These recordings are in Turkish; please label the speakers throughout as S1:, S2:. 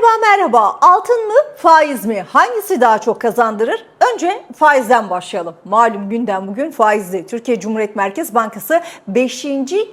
S1: Merhaba merhaba. Altın mı faiz mi? Hangisi daha çok kazandırır? Önce faizden başlayalım. Malum gündem bugün faizli. Türkiye Cumhuriyet Merkez Bankası 5.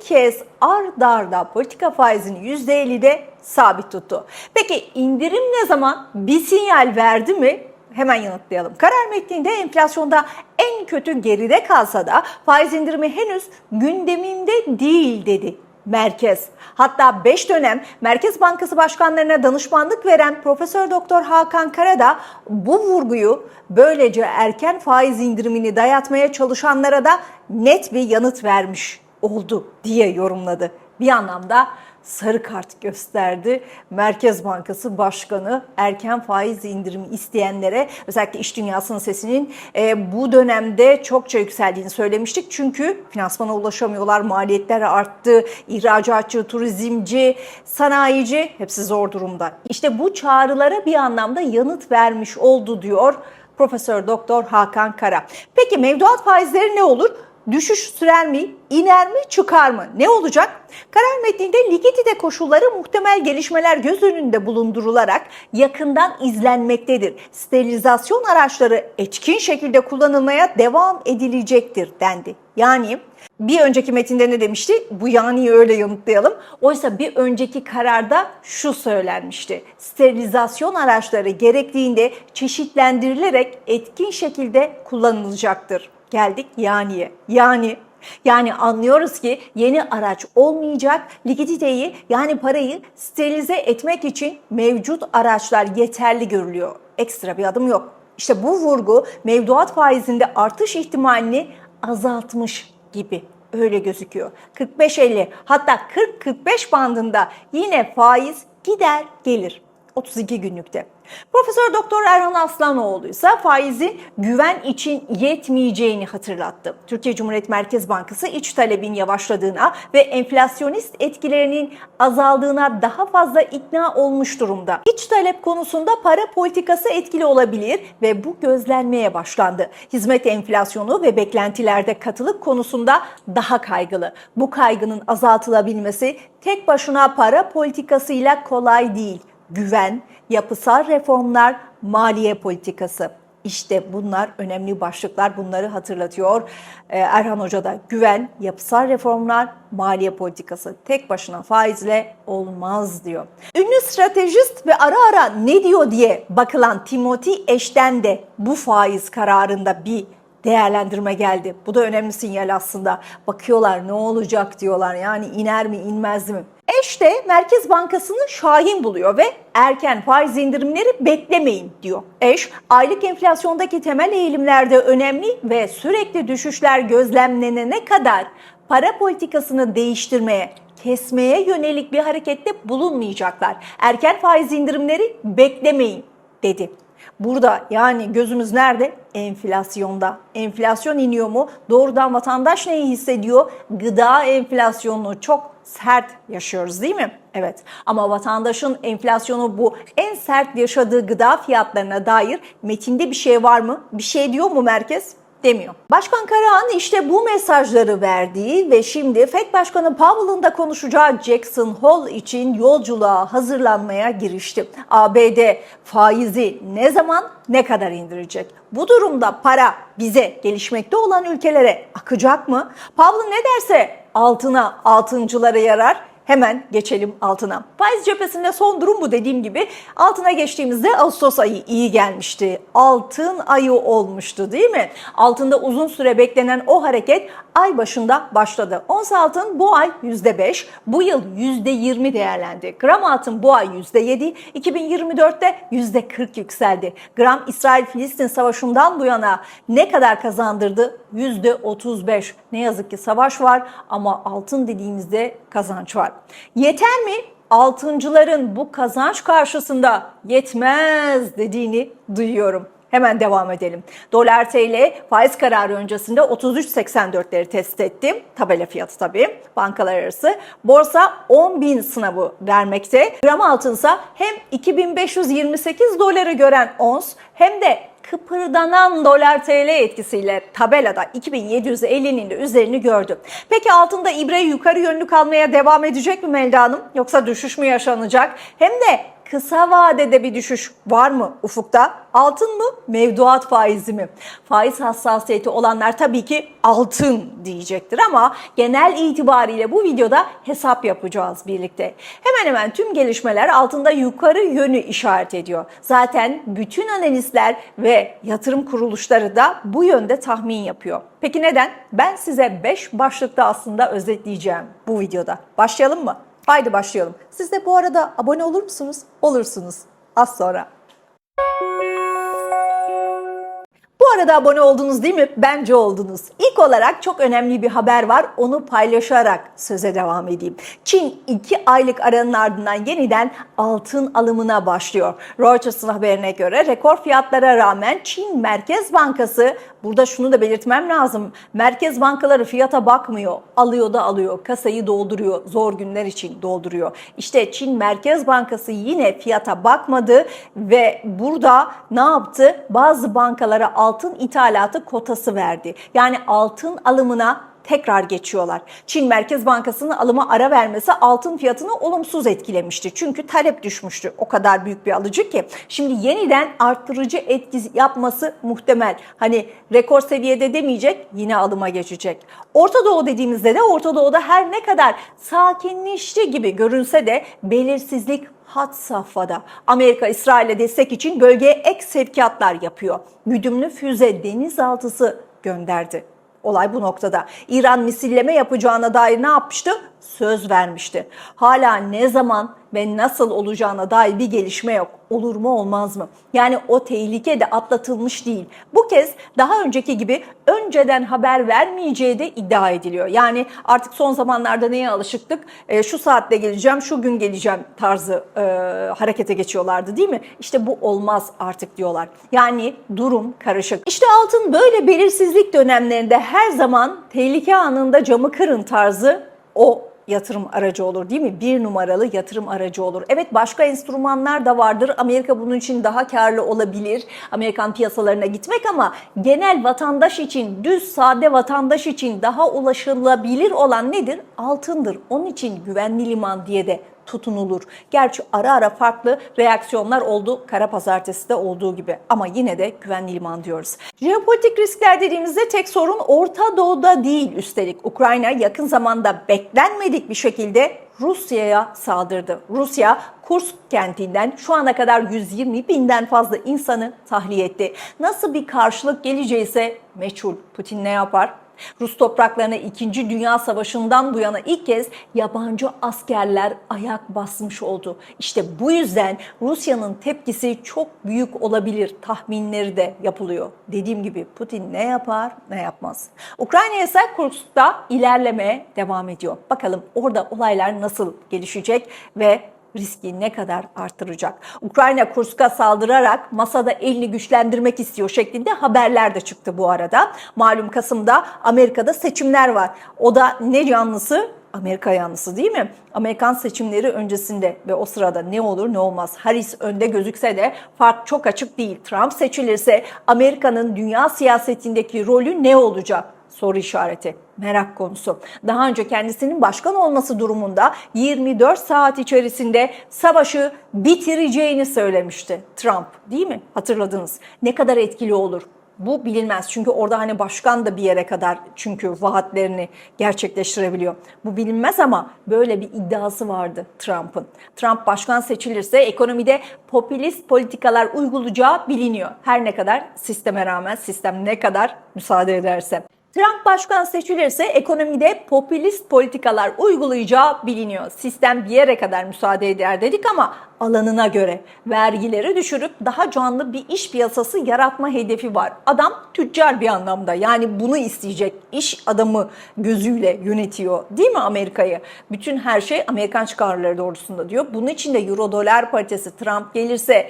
S1: kez ard arda politika faizini %50'de sabit tuttu. Peki indirim ne zaman bir sinyal verdi mi? Hemen yanıtlayalım. Karar metninde enflasyonda en kötü geride kalsa da faiz indirimi henüz gündeminde değil dedi merkez. Hatta 5 dönem Merkez Bankası başkanlarına danışmanlık veren Profesör Doktor Hakan Kara da bu vurguyu böylece erken faiz indirimini dayatmaya çalışanlara da net bir yanıt vermiş oldu diye yorumladı. Bir anlamda sarı kart gösterdi. Merkez Bankası Başkanı erken faiz indirimi isteyenlere özellikle iş dünyasının sesinin e, bu dönemde çokça yükseldiğini söylemiştik. Çünkü finansmana ulaşamıyorlar, maliyetler arttı, ihracatçı, turizmci, sanayici hepsi zor durumda. İşte bu çağrılara bir anlamda yanıt vermiş oldu diyor Profesör Doktor Hakan Kara. Peki mevduat faizleri ne olur? Düşüş sürer mi, iner mi, çıkar mı? Ne olacak? Karar metninde likidite koşulları muhtemel gelişmeler göz önünde bulundurularak yakından izlenmektedir. Sterilizasyon araçları etkin şekilde kullanılmaya devam edilecektir dendi. Yani bir önceki metinde ne demişti? Bu yaniyi öyle yanıtlayalım. Oysa bir önceki kararda şu söylenmişti. Sterilizasyon araçları gerektiğinde çeşitlendirilerek etkin şekilde kullanılacaktır. Geldik yaniye. Yani yani anlıyoruz ki yeni araç olmayacak. Likiditeyi yani parayı sterilize etmek için mevcut araçlar yeterli görülüyor. Ekstra bir adım yok. İşte bu vurgu mevduat faizinde artış ihtimalini azaltmış gibi öyle gözüküyor. 45-50 hatta 40-45 bandında yine faiz gider gelir. 32 günlükte. Profesör Doktor Erhan Aslanoğlu ise faizin güven için yetmeyeceğini hatırlattı. Türkiye Cumhuriyet Merkez Bankası iç talebin yavaşladığına ve enflasyonist etkilerinin azaldığına daha fazla ikna olmuş durumda. İç talep konusunda para politikası etkili olabilir ve bu gözlenmeye başlandı. Hizmet enflasyonu ve beklentilerde katılık konusunda daha kaygılı. Bu kaygının azaltılabilmesi tek başına para politikasıyla kolay değil güven, yapısal reformlar, maliye politikası. İşte bunlar önemli başlıklar. Bunları hatırlatıyor Ee, Erhan Hoca da. Güven, yapısal reformlar, maliye politikası. Tek başına faizle olmaz diyor. Ünlü stratejist ve ara ara ne diyor diye bakılan Timothy Eş'ten de bu faiz kararında bir değerlendirme geldi. Bu da önemli sinyal aslında. Bakıyorlar ne olacak diyorlar. Yani iner mi inmez mi? Eş de Merkez Bankası'nı şahin buluyor ve erken faiz indirimleri beklemeyin diyor. Eş, aylık enflasyondaki temel eğilimlerde önemli ve sürekli düşüşler gözlemlenene kadar para politikasını değiştirmeye, kesmeye yönelik bir harekette bulunmayacaklar. Erken faiz indirimleri beklemeyin dedi. Burada yani gözümüz nerede? Enflasyonda. Enflasyon iniyor mu? Doğrudan vatandaş neyi hissediyor? Gıda enflasyonunu çok sert yaşıyoruz değil mi? Evet. Ama vatandaşın enflasyonu bu en sert yaşadığı gıda fiyatlarına dair metinde bir şey var mı? Bir şey diyor mu merkez? demiyor. Başkan Karahan işte bu mesajları verdiği ve şimdi FED Başkanı Powell'ın da konuşacağı Jackson Hole için yolculuğa hazırlanmaya girişti. ABD faizi ne zaman ne kadar indirecek? Bu durumda para bize gelişmekte olan ülkelere akacak mı? Powell ne derse altına altıncılara yarar. Hemen geçelim altına. Faiz cephesinde son durum bu dediğim gibi. Altına geçtiğimizde Ağustos ayı iyi gelmişti. Altın ayı olmuştu değil mi? Altında uzun süre beklenen o hareket ay başında başladı. Ons altın bu ay %5, bu yıl %20 değerlendi. Gram altın bu ay %7, 2024'te %40 yükseldi. Gram İsrail-Filistin savaşından bu yana ne kadar kazandırdı? %35. Ne yazık ki savaş var ama altın dediğimizde kazanç var. Yeter mi? Altıncıların bu kazanç karşısında yetmez dediğini duyuyorum. Hemen devam edelim. Dolar TL faiz kararı öncesinde 33.84'leri test etti. Tabela fiyatı tabii bankalar arası. Borsa 10.000 sınavı vermekte. Gram altınsa hem 2528 doları gören ons hem de kıpırdanan dolar TL etkisiyle tabelada 2750'nin de üzerini gördü. Peki altında ibre yukarı yönlü kalmaya devam edecek mi Melda Hanım? Yoksa düşüş mü yaşanacak? Hem de kısa vadede bir düşüş var mı ufukta? Altın mı, mevduat faizi mi? Faiz hassasiyeti olanlar tabii ki altın diyecektir ama genel itibariyle bu videoda hesap yapacağız birlikte. Hemen hemen tüm gelişmeler altında yukarı yönü işaret ediyor. Zaten bütün analistler ve yatırım kuruluşları da bu yönde tahmin yapıyor. Peki neden? Ben size 5 başlıkta aslında özetleyeceğim bu videoda. Başlayalım mı? Haydi başlayalım. Siz de bu arada abone olur musunuz? Olursunuz. Az sonra. Bu arada abone oldunuz değil mi? Bence oldunuz. İlk olarak çok önemli bir haber var. Onu paylaşarak söze devam edeyim. Çin 2 aylık aranın ardından yeniden altın alımına başlıyor. Reuters'ın haberine göre rekor fiyatlara rağmen Çin Merkez Bankası burada şunu da belirtmem lazım. Merkez bankaları fiyata bakmıyor. Alıyor da alıyor. Kasayı dolduruyor. Zor günler için dolduruyor. İşte Çin Merkez Bankası yine fiyata bakmadı ve burada ne yaptı? Bazı bankalara altın ithalatı kotası verdi. Yani altın alımına tekrar geçiyorlar. Çin Merkez Bankası'nın alıma ara vermesi altın fiyatını olumsuz etkilemişti. Çünkü talep düşmüştü. O kadar büyük bir alıcı ki. Şimdi yeniden arttırıcı etki yapması muhtemel. Hani rekor seviyede demeyecek yine alıma geçecek. Orta Doğu dediğimizde de Orta Doğu'da her ne kadar sakinleşti gibi görünse de belirsizlik hat safhada. Amerika İsrail'e destek için bölgeye ek sevkiyatlar yapıyor. Güdümlü füze denizaltısı gönderdi. Olay bu noktada. İran misilleme yapacağına dair ne yapmıştı? Söz vermişti. Hala ne zaman ve nasıl olacağına dair bir gelişme yok. Olur mu olmaz mı? Yani o tehlike de atlatılmış değil. Bu kez daha önceki gibi önceden haber vermeyeceği de iddia ediliyor. Yani artık son zamanlarda neye alışıktık? E, şu saatte geleceğim, şu gün geleceğim tarzı e, harekete geçiyorlardı değil mi? İşte bu olmaz artık diyorlar. Yani durum karışık. İşte altın böyle belirsizlik dönemlerinde her zaman tehlike anında camı kırın tarzı o yatırım aracı olur değil mi? Bir numaralı yatırım aracı olur. Evet başka enstrümanlar da vardır. Amerika bunun için daha karlı olabilir. Amerikan piyasalarına gitmek ama genel vatandaş için, düz sade vatandaş için daha ulaşılabilir olan nedir? Altındır. Onun için güvenli liman diye de tutunulur. Gerçi ara ara farklı reaksiyonlar oldu kara pazartesi de olduğu gibi ama yine de güvenli liman diyoruz. Jeopolitik riskler dediğimizde tek sorun Orta Doğu'da değil üstelik. Ukrayna yakın zamanda beklenmedik bir şekilde Rusya'ya saldırdı. Rusya Kursk kentinden şu ana kadar 120 binden fazla insanı tahliye etti. Nasıl bir karşılık geleceği ise meçhul. Putin ne yapar? Rus topraklarına 2. Dünya Savaşı'ndan bu yana ilk kez yabancı askerler ayak basmış oldu. İşte bu yüzden Rusya'nın tepkisi çok büyük olabilir tahminleri de yapılıyor. Dediğim gibi Putin ne yapar ne yapmaz. Ukrayna ise Kursk'ta ilerlemeye devam ediyor. Bakalım orada olaylar nasıl gelişecek ve riski ne kadar artıracak? Ukrayna Kursk'a saldırarak masada elini güçlendirmek istiyor şeklinde haberler de çıktı bu arada. Malum Kasım'da Amerika'da seçimler var. O da ne yanlısı? Amerika yanlısı değil mi? Amerikan seçimleri öncesinde ve o sırada ne olur ne olmaz. Harris önde gözükse de fark çok açık değil. Trump seçilirse Amerika'nın dünya siyasetindeki rolü ne olacak? soru işareti, merak konusu. Daha önce kendisinin başkan olması durumunda 24 saat içerisinde savaşı bitireceğini söylemişti Trump değil mi? Hatırladınız. Ne kadar etkili olur? Bu bilinmez çünkü orada hani başkan da bir yere kadar çünkü vaatlerini gerçekleştirebiliyor. Bu bilinmez ama böyle bir iddiası vardı Trump'ın. Trump başkan seçilirse ekonomide popülist politikalar uygulayacağı biliniyor. Her ne kadar sisteme rağmen sistem ne kadar müsaade ederse. Trump başkan seçilirse ekonomide popülist politikalar uygulayacağı biliniyor. Sistem bir yere kadar müsaade eder dedik ama alanına göre vergileri düşürüp daha canlı bir iş piyasası yaratma hedefi var. Adam tüccar bir anlamda yani bunu isteyecek iş adamı gözüyle yönetiyor değil mi Amerika'yı? Bütün her şey Amerikan çıkarları doğrusunda diyor. Bunun için de euro dolar paritesi Trump gelirse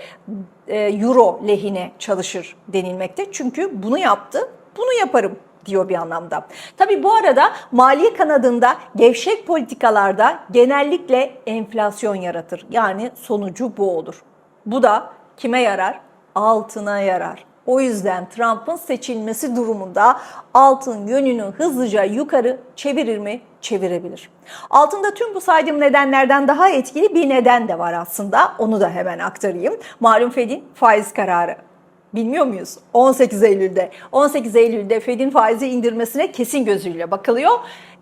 S1: e, euro lehine çalışır denilmekte. Çünkü bunu yaptı bunu yaparım diyor bir anlamda. Tabi bu arada maliye kanadında gevşek politikalarda genellikle enflasyon yaratır. Yani sonucu bu olur. Bu da kime yarar? Altına yarar. O yüzden Trump'ın seçilmesi durumunda altın yönünü hızlıca yukarı çevirir mi? çevirebilir. Altında tüm bu saydığım nedenlerden daha etkili bir neden de var aslında. Onu da hemen aktarayım. Malum Fed'in faiz kararı. Bilmiyor muyuz? 18 Eylül'de. 18 Eylül'de Fed'in faizi indirmesine kesin gözüyle bakılıyor.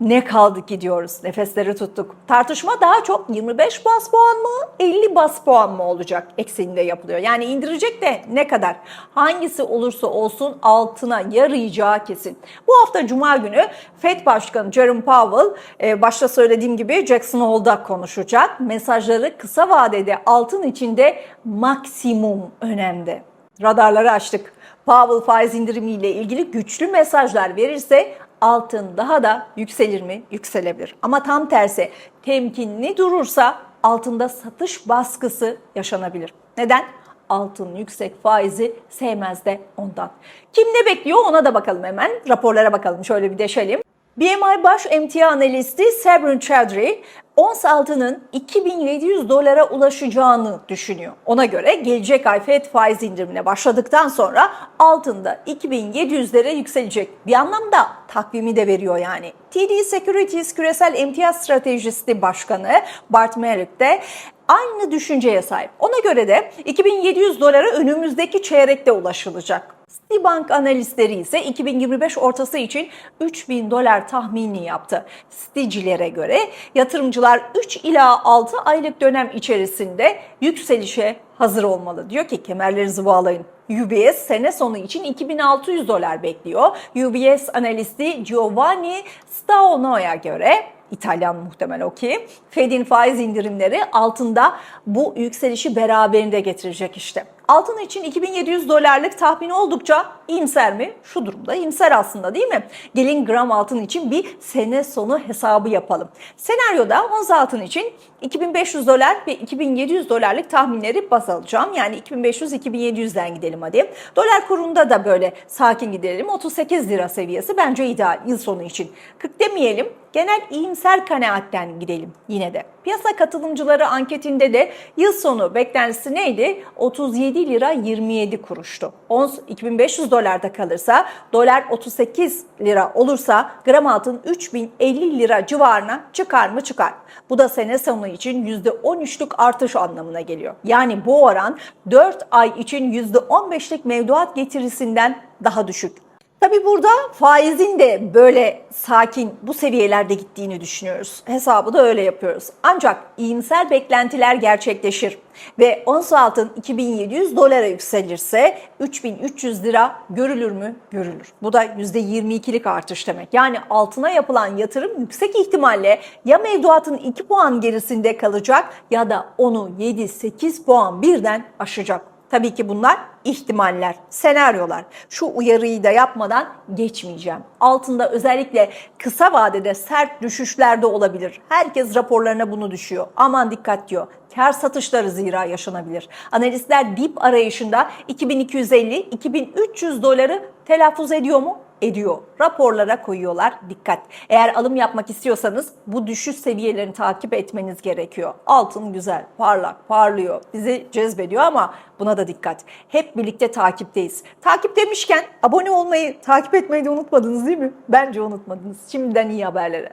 S1: Ne kaldı ki diyoruz. Nefesleri tuttuk. Tartışma daha çok 25 bas puan mı, 50 bas puan mı olacak ekseninde yapılıyor. Yani indirecek de ne kadar? Hangisi olursa olsun altına yarayacağı kesin. Bu hafta Cuma günü Fed Başkanı Jerome Powell e, başta söylediğim gibi Jackson Hole'da konuşacak. Mesajları kısa vadede altın içinde maksimum önemde. Radarları açtık. Powell faiz indirimiyle ilgili güçlü mesajlar verirse altın daha da yükselir mi? Yükselebilir. Ama tam tersi temkinli durursa altında satış baskısı yaşanabilir. Neden? Altın yüksek faizi sevmez de ondan. Kim ne bekliyor ona da bakalım hemen. Raporlara bakalım şöyle bir deşelim. BMI baş emtia analisti Sabrin Chowdhury, ons altının 2700 dolara ulaşacağını düşünüyor. Ona göre gelecek ay FED faiz indirimine başladıktan sonra altında 2700'lere yükselecek. Bir anlamda takvimi de veriyor yani. TD Securities küresel emtia stratejisi başkanı Bart Merrick de aynı düşünceye sahip. Ona göre de 2700 dolara önümüzdeki çeyrekte ulaşılacak. Citibank analistleri ise 2025 ortası için 3000 dolar tahmini yaptı. Citicilere göre yatırımcılar 3 ila 6 aylık dönem içerisinde yükselişe hazır olmalı. Diyor ki kemerlerinizi bağlayın. UBS sene sonu için 2600 dolar bekliyor. UBS analisti Giovanni Staono'ya göre İtalyan muhtemel o ki Fed'in faiz indirimleri altında bu yükselişi beraberinde getirecek işte. Altın için 2700 dolarlık tahmin oldukça iyimser mi? Şu durumda iyimser aslında değil mi? Gelin gram altın için bir sene sonu hesabı yapalım. Senaryoda ons altın için 2500 dolar ve 2700 dolarlık tahminleri baz alacağım. Yani 2500-2700'den gidelim hadi. Dolar kurunda da böyle sakin gidelim. 38 lira seviyesi bence ideal yıl sonu için. 40 demeyelim. Genel iyimser kanaatten gidelim yine de. Piyasa katılımcıları anketinde de yıl sonu beklentisi neydi? 37 lira 27 kuruştu. Ons 2500 dolarda kalırsa, dolar 38 lira olursa gram altın 3050 lira civarına çıkar mı çıkar. Bu da sene sonu için %13'lük artış anlamına geliyor. Yani bu oran 4 ay için %15'lik mevduat getirisinden daha düşük. Tabi burada faizin de böyle sakin bu seviyelerde gittiğini düşünüyoruz. Hesabı da öyle yapıyoruz. Ancak iyimser beklentiler gerçekleşir ve ons altın 2700 dolara yükselirse 3300 lira görülür mü? Görülür. Bu da %22'lik artış demek. Yani altına yapılan yatırım yüksek ihtimalle ya mevduatın 2 puan gerisinde kalacak ya da onu 7-8 puan birden aşacak. Tabii ki bunlar ihtimaller, senaryolar. Şu uyarıyı da yapmadan geçmeyeceğim. Altında özellikle kısa vadede sert düşüşler de olabilir. Herkes raporlarına bunu düşüyor. Aman dikkat diyor. Kar satışları zira yaşanabilir. Analistler dip arayışında 2250-2300 doları telaffuz ediyor mu? Ediyor. Raporlara koyuyorlar. Dikkat. Eğer alım yapmak istiyorsanız bu düşüş seviyelerini takip etmeniz gerekiyor. Altın güzel, parlak, parlıyor. Bizi cezbediyor ama buna da dikkat. Hep birlikte takipteyiz. Takip demişken abone olmayı, takip etmeyi de unutmadınız değil mi? Bence unutmadınız. Şimdiden iyi haberlere.